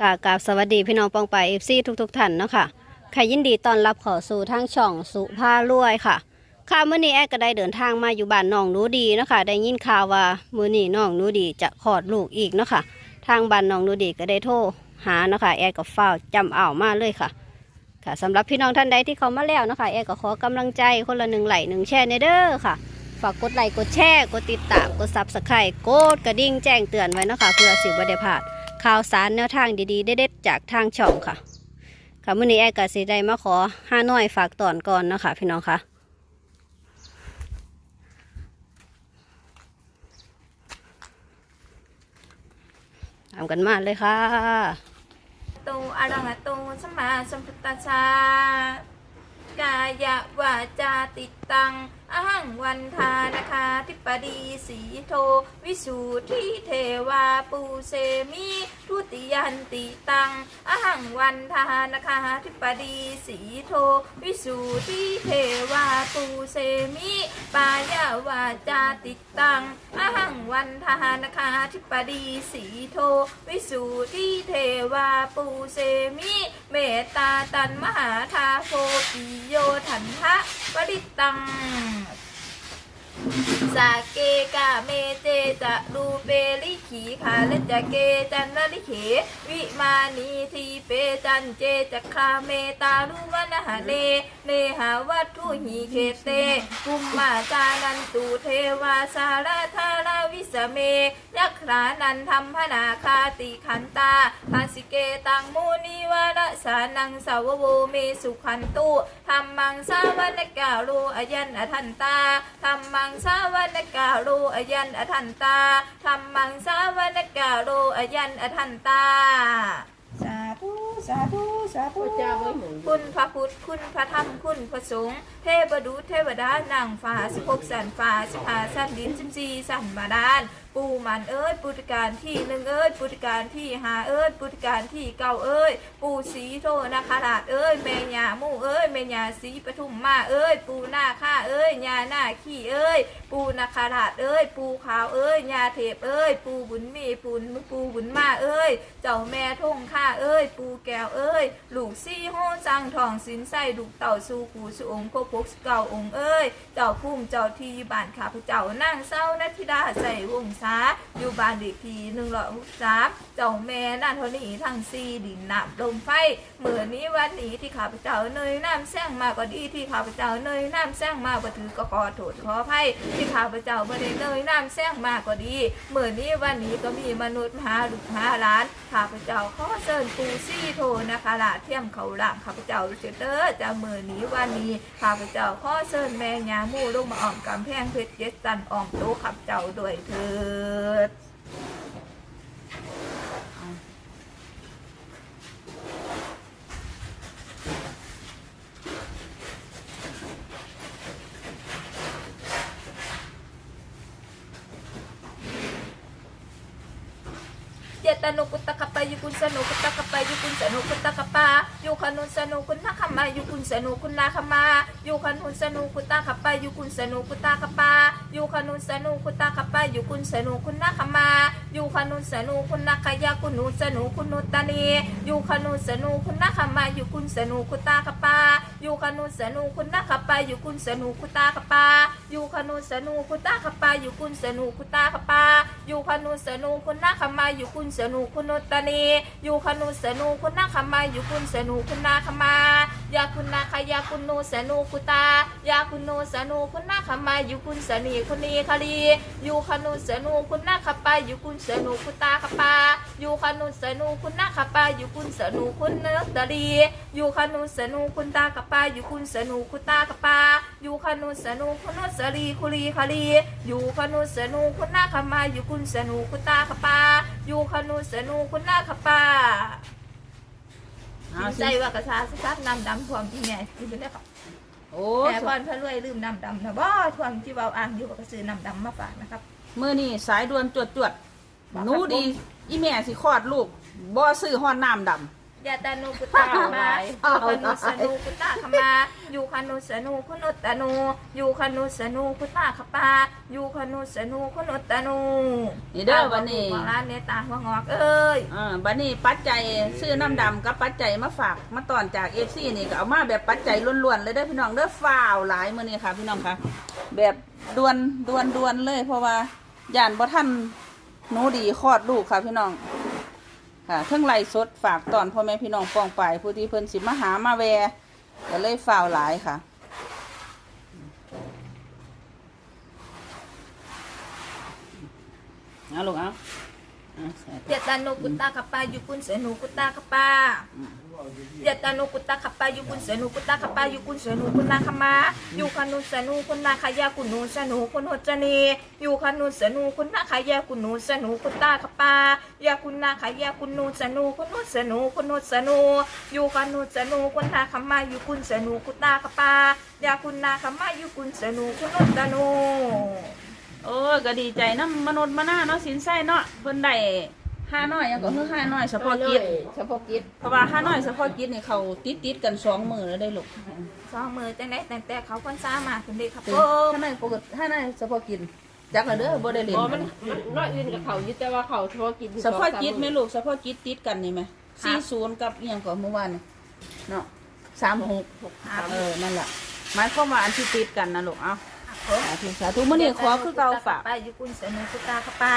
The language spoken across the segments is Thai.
กากราบสวัสดีพี่น้องปองไปเอฟซีทุกๆท่านเนาะค่ะใครยินดีต้อนรับเขอสู่ทางช่องสุภารวยค่ะ ค่ะมื้อนี้แอดก็ได้เดินทางมาอยู่บ้านน้องหนูดีเนาะค่ะได้ยินข่าวว่ามื้อนี้น้องหนูดีจะคลอดลูกอีกเนาะค่ะทางบ้านน้องหนูดีก็ได้โทรหาเนาะค่ะแอดก็เฝ้าจำเอามาเลยค่ะ ค่ะสำหรับพี่น้องท่านใดที่เขามาแล้วเนาะคะแอดก็ขอกำลังใจคนละหนึ่งไหลค์หนึ่งแชร์ในเด้อค่ะ ฝากกดไลค์กดแชร์กดติดตามกดซับสไครต์กดกระดิ่งแจ้งเตือนไว้เนาะคะเพื่อสิบได้พลาด ข่าวสารแนวทางดีๆเด็ดๆจากทางช่องค่ะ ค่ะมื้อนี้แอดก็สิได้มาขอห้าน้อยฝากตอนก่อนนะคะพี่น้องค่ะตามกันมาเลยค่ะโตอะระหะโตสมมาสมพุทธัสสะกายวาจาติตัง อหังวันทานาคาทิปดีสีโท วิสุทธิเทวาปูเสมี ทุติยันติตังอหังวันทานะคะทิปดีสีโท วิสุทธิเทวาปูเสมิ ปายาวาจาติตังอหังวันทานะคะทิปดีสีโท วิสุทธิเทวาปูเสมิ เมตตาตันมหาทาโฟปิโยถันทะปริตัง สาเกกาเมเจจะรูเปลิขีขาเลจะเกจันนลิเขวิมานีทีเปจันเจจะคาเมตาลุวนะหะเลเนหาวัตถุหีเคเตกุมมาจานันตูเทวาสารธารา เมยักขานันธรรมพนาคาติขันตาทาสิเกตังมูนิวาระสานังสาวโวเมสุขันตุธรรมังสาวนกาลูอยันอทันตาธรรมังสาวนกาลูอยันอทันตาธรรมังสาวนกาลูอยันอทันตา สาธุสาธุสาธุเจ้าไว้หมุนคุณพระพุทธคุณพระธรรมคุณพระสงฆ์เทพดุษเทวดานางฟ้าสิบหกสันฟ้าสิบห้าสันดินสิบสี่สันบาดาล ปูมันเอ้ยปุตการที่หนึ่งเอ้ยปุตการที่หาเอ้ยปุตการที่เก้าเอ้ยปูสีโทนาคราชเอ้ยแม่ยามู่เอ้ยแม่ยาสีปทุมมาเอ้ยปูหน้าข้าเอ้ยยาหน้าขี้เอ้ยปูนาคราชเอ้ยปูขาวเอ้ยยาเทพเอ้ยปูบุญมีปูนปูบุญมาเอ้ยเจ้าแม่ทงข้าเอ้ยปูแก้วเอ้ยลูกซี่โฮจังทองสินใส่ลูกเต่าสู่กูสุองค์โคพกสเก่าองค์เอ้ยเจ้าพุ่มเจ้าทีบ้านข้าพเจ้านั่งเศร้านาธิดาใส่วงศาอยู่บ้านด็กทีหนึ่งร้อยหกสามเจ้าแม่นั่นเท่านี้ทั้งสี่ดินน้ำลมไฟเหมือนนี้วันนี้ที่ข้าพเจ้าเนยน้ำแซงมาก็ดีที่ข้าพเจ้าเนยน้ำแซงมาก็ถือก็ขอโทษขออภัยที่ข้าพเจ้าไม่ได้เนยน้ำแซงมาก็ดีเหมือนนี้วันนี้ก็มีมนุษย์มาหาลูกหาหลานข้าพเจ้าขอเชิญปูซี่โทนะคะลาเทียมเขาหลังข้าพเจ้าเสเตอร์จะเหมือนนี้วันนี้ข้าพเจ้าขอเชิญแม่ยามู่ลงมาอ่อมกำแพงเพชรเจ็ดจันอ่อมโตข้าพเจ้าด้วยเถิดเจตนุกุตะกปายุกุลสนุกุตะกปายุกุลสนุกุตะกปายุคนุสนุกุนนาคมายุกุลสนุกุนนาคมายุคนุนสนุกุตะกปายุกุลสนุกุตะกป อยุคนุนสนุคุตาขปายุกุลสนุคุณนาคมายุคนุนสนุคุณนาคยากุนุสนุกุนุตานียุคนุนสนุคุณนาคมายุกุลสนุคุตาขปา อยู่ขนุนสนูคุณนาขับปอยู่คุณสนูคุตาขปาอยู่ขนุนสนูคุตาขับปอยู่คุณสนูคุตาขปาอยู่ขนุนสนูคุณนาขมาอยู่คุณสนูคุณนตานีอยู่ขนุนสนูคุณนาขมาอยู่คุณสนูคุณนาขมายาคุณนาขยาคุณนูสนูคุตายาคุณนูสนูคุณนาขมาอยู่คุณสนีคุณนีคลีอยู่ขนุนสนูคุณนาขับปอยู่คุณสนูคุตาขับปา ยุคนุนสนุคุณนาคปายุกุลสนุคุณเนตรียุคนุนสนุคุณตาคปายุกุลสนุคุตาคปายุคนุนสนุคุณนสรีคุลีคลียุคนุนสนุคุณนาคมายุกุลสนุคุตาคปายุคนุนสนุคุณนาคปาเอาใจสิว่ากระชาสซัดน้ำดำท่วมที่แม่ที่เป็นได้ปะโอ้แต่พรพระรวยลืมน้ำดำนะบ่ท่วมที่เบาอ่างอยู่ก็ซื้อน้ำดำมาฝากนะครับมือนี่สายด่วนจวดจวดบอกหนูดี อีแม่สิคลอดลูกบ่ซื้อห้อนน้ำดยาตานุกุตาขมาอยู่คานุสนุกุตาขมาอยู่คานุสนุคุนุตตานุอยู่คานุสนุกุตาขปาอยู่คานุสนุคุนุตตานุนี่เด้อวันนี้ ของร้านเนตาหัวงอกเอ้ยอ่าบัดนี้ปัจจัยซื้อน้ำดำกับปัจจัยมาฝากมาตอนจากเอฟซีนี่ก็เอามาแบบปัจจัยล้วนๆเลยเด้อพี่น้องเด้อฝ้าวหลายมื้อนี้ค่ะ พี่น้องค่ะ แบบด่วนด่วนด่วนเลย เพราะว่าย่านบ่ทัน หนูดีคลอดลูกค่ะพี่น้อง ค่ะเทั้งไล่สดฝากตอนพ่อแม่พี่น้องปองไปผู้ที่เพิ่นสิมาหามาแวก็เลยฝ่าวหลายค่ะ เอาลูกเอาเอาใส่ยาตานุกุตาขปาอยู่ กุนสนุกุตาขปายาตานุกุตาขปายู่กุนสนุกุตาขปายู่กุนสนุกุนาขมาอยู่คานุสนุคุนาขยากุนูสนุคุนหจนีอยู่คานุสนุคุนาขยากุนูสนุกุตาขปายากุณนาขยากุนูสนุคุนุสนุคุนุสนุอยู่คานุสนุคุนาขมาอยู่กุนสนุกุตาขปายากุณนาขมาอยู่กุนสนุคุนุตนุโอ้ก็ดีใจน้ำมนุษย์มาหน้าเนาะสินไส้เนาะเพิ่นได้ ห้าน้อยยังก็คือห้าน้อยเฉพาะกิจเฉพาะกิจเพราะว่าห้าน้อยเฉพาะกิจนี่เขาติดติดๆกันสองมือแล้วได้ลูกสองมือจังได้แต่แต่เขาคนซ้ามาคุณเด็กครับเป็นผมห้าน้อยปกติห้าน้อยเฉพาะกิจจักละเด้อบ่ได้เล่นอ๋อมันน้อยอื่นกับเขาอยู่แต่ว่าเขาเฉพาะกิจอยู่เฉพาะกิจสองสมไหม่ลูกเฉพาะกิจติดกันนี่ไหมสี่ศูนย์กับเอียงก่อนเมื่อวานนี่เนาะสามหกหกสามเออนั่นแหละหมายความว่าอันที่ติดกันนะลูกเอาผม สาธุสาธุมื้อนี้ขอคือเก่าฝากป้าอยู่กุนเสนุกุตาครับป้า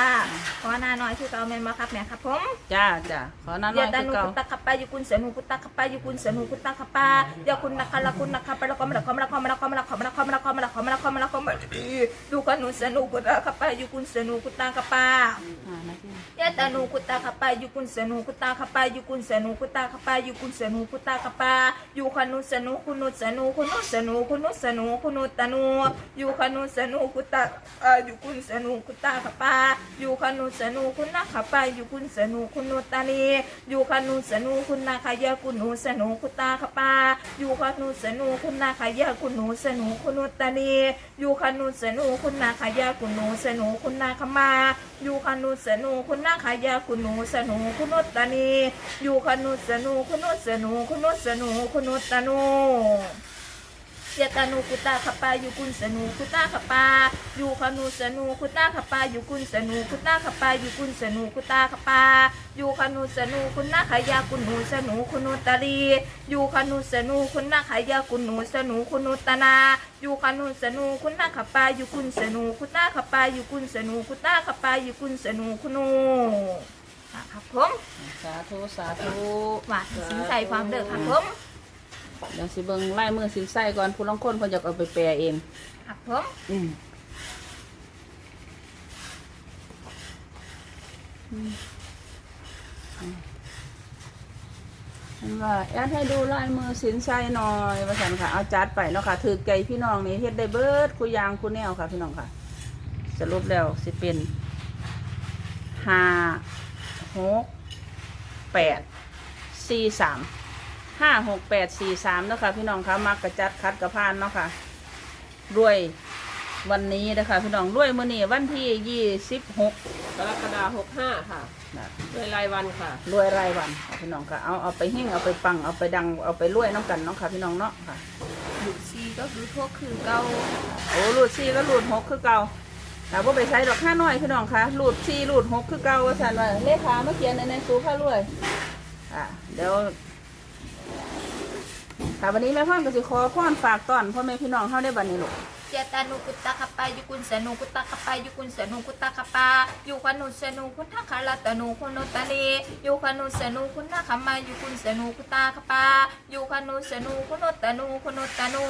ขอหน้าน้อยคือเก่าแม่นบ่ครับแม่ครับผมจ้าจ้าขอน้าน้เดี๋อยยวตาคือนุเก่ากุตาครับป้าอยู่กุนเสนุกุตาครับป้าอยู่กุนเสนุกุตาครับป้าเดี๋ยวคุณนะคะละคุณนะคะไปละคอมละคอมละคอมละคอมละคอมละคอมละคอมละคอมละคอมละคอมละคอมดูกันหนูเสนุกุตาครับป้าอยู่กุนเสนุกุตาครับป้าอ่านะพี่ยาตานูกุตาขปายุกุนสนุกุตาขปายุกุนสนุกุตาขปายุกุนสนุกุตาขปายุคนุสนุคุนุสนุคุนุสนุคุนุสนุคุนุตานูยุคนุสนุกุตาอายุกุนสนุกุตาขปาอยุคนุสนุคุณนาขปายุกุนสนุคุณนุตานีอยุคนุสนุคุณนาขยากุณนุสนุกุตาขปาอยุคนุสนุคุณนาขยากุณนุสนุคุณนุตานีอยุคนุสนุคุณนาขยากุณนุสนุคุณนาขมาอยู่คนุสนูคุณนาขยาคุณหนูสนูคุณนุตานีอยู่คนุสนูคุณนุสนูคุณนุสนูคุณนุตานู ยตานูกุตาขปาอยู่กุนสนูกุตาขปาอยู่คนุสนูกุตาขปาอยู่กุนสนูกุตาขปาอยู่กุนสนูกุตาขปาอยู่คนุสนูคุณนาขยาคุณหนูสนูคุณนุตตาลีอยู่คนุสนูคุณนาขยาคุณหนูสนูคุณนุตนาอยู่คนุสนูคุณนาขปาอยู่กุนสนูกุตาขปาอยู่กุนสนูกุตาขปาอยู่กุนสนูคุณูครับผมสาธุสาธุหวาสินใจความเด้อครับผม เดี๋ยวสิเบิ่งลายมือสินไส้ก่อนผู้ลางคนเพิ่นจะเอาไปแปลเอง ครับผมอืมเห็นว่าแอดให้ดูลายมือสินไส้หน่อยว่าสันค่ะ เอาจัดไปเนาะค่ะถือไก่พี่น้องนี่เฮ็ดได้เบิดคุยางคุแนวค่ะ พี่น้องค่ะ สรุปแล้วสิเป็นห้าหกแปดสี่สาม ห้าหกแปดสี่สามเนาะค่ะพี่น้องค่ะมักกระจัดคัดกระพานเนาะค่ะรวยวันนี้นะคะพี่น้องรวยมื้อนี้วันที่ยี่สิบหกกรกฎาหกห้าค่ะด้วยรายวันค่ะ รวยรายวันค่ะพี่น้องค่ะเอาเอาไปหิ้งเอาไปปังเอาไปดังเอาไปรวยน้องกันเน้องค่ะพี่น้องเนาะค่ะอยู่ซีก็คือพวกคือเก่าโอ้รูดสี่ก็รูดหกคือเก่าแต่ว่าไปใช้ดอกห้าน้อยพี่น้องค่ะรูดสี่รูดหกคือเก่าว่าสันว่าเลขามาเขียนในในสูผ้ารวย อะเดี๋ยว ค่ะวันนี้แม่พ่อนก็สิขอพ่อนฝากตอนพ่อแม่พี่น้องเฮาได้บัดนี้ลูก เจตานุกุตตาขปายุกุนสนุกุตตาขปายุกุนสนุกุตตาขปาอยู่คนุสนุคุณทักขลาตนุคุณุตานีอยู่คนุสนุคุณนาขมายุกุนสนุกุตตาขปาอยู่คนุสนุคุณุตานุคุณุตานุ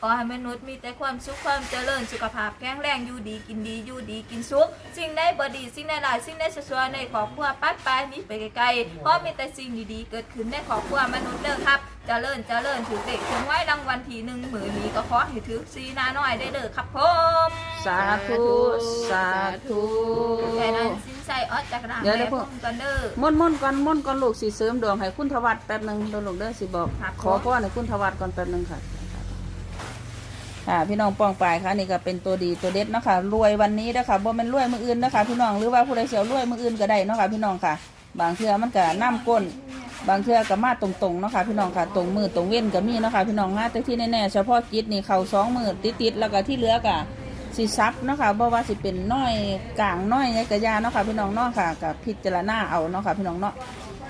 ขอให้มนุษย์มีแต่ความสุขความเจริญสุขภาพแข็งแรงอยู่ดีกินดีอยู่ดีกินสุขสิ่งใดบ่ดีสิ่งใดหลายสิ่งใดชั่วๆในครอบครัวปัดไปนี้ไปไกลๆเพราะมีแต่สิ่งดีๆเกิดขึ้นในครอบครัวมนุษย์เด้อครับ เจริญเจริญถือเด็กถึงไว้รางวัลทีหนึ่งหมื่นนี้ก็ขอให้ถือซีหนาน้อยได้เด้อครับผมสาธุสาธุแค่นั้นสิ้นใจออดจากรางเดี๋ยวแม่เดี๋ยวพวกพุ่มกันเด้อม่วนม่วนก่อนม่วนก่อนลูกสิเสริมดวงให้คุณทวัดแป๊บหนึงเดี๋ยวลูกเด้อสิบอกครับขอพ่อให้คุณทวัดก่อนแป๊บหนึงค่ะค่ะพี่น้องปองปลายค่ะนี่ก็เป็นตัวดีตัวเด็ดเนาะคะรวยวันนี้นะคะบ่แม่นรวยมืออื่นนะคะพี่น้องหรือว่าผู้ใดเสียวรวยมืออื่นก็ได้เนาะค่ะพี่น้องค่ะ บางเทื่อมันก็น้ำก้น บางเทื่อก็มาตรงๆเนาะค่ะพี่น้องค่ะตรงมือตรงเว้นก็มีเนาะค่ะพี่น้องมาแต่ที่แน่ๆเฉพาะกิจนี่เขาสองมือติดๆแล้วก็ที่เหลือก็สิซับเนาะค่ะบ่ว่าสิเป็นน้อยกลางน้อยยกระยาเนาะค่ะพี่น้องเนาะค่ะกับพิจารณาเอาเนาะค่ะพี่น้องเนาะ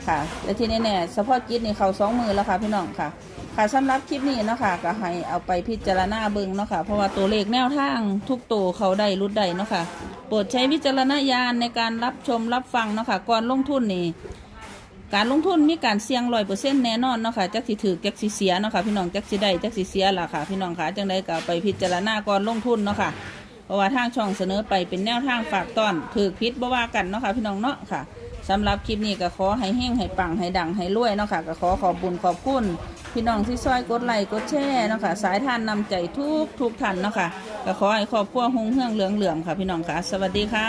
ค่ะและที่แน่ๆเฉพาะกิจนี่เขาสองมือแล้วค่ะพี่น้องค่ะ ค่ะสำหรับคลิปนี้เนาะค่ะก็ให้เอาไปพิจารณาเบิ่งเนาะค่ะเพราะว่าตัวเลขแนวทางทุกตัวเขาได้รุดได้เนาะค่ะโปรดใช้วิจารณญาณในการรับชมรับฟังเนาะค่ะก่อนลงทุนนี่ การลงทุนมีการเสี่ยงร้อยเปอร์เซ็นต์แน่นอนเนาะค่ะจักสิถือจักสิเสียเนาะค่ะพี่น้องจักสิได้จักสิเสียล่ะค่ะ พี่น้องค่ะจังใดก็ไปพิจารณาก่อนลงทุนเนาะค่ะเพราะว่าทางช่องเสนอไปเป็นแนวทางฝากต้อนถือพิษบ่ว่ากันเนาะค่ะพี่น้องเนาะค่ะสำหรับคลิปนี้ก็ขอให้แห้งให้ปังให้ดังให้รวยเนาะค่ะก็ขอขอบบุญขอบคุณพี่น้องที่ซอยกดไลค์กดแชร์เนาะค่ะสายท่านนำใจทุกทุกท่านเนาะค่ะก็ขอให้ครอบครัวหงเฮืองเหลืองเหลืองๆค่ะ พี่น้องค่ะ สวัสดีค่ะ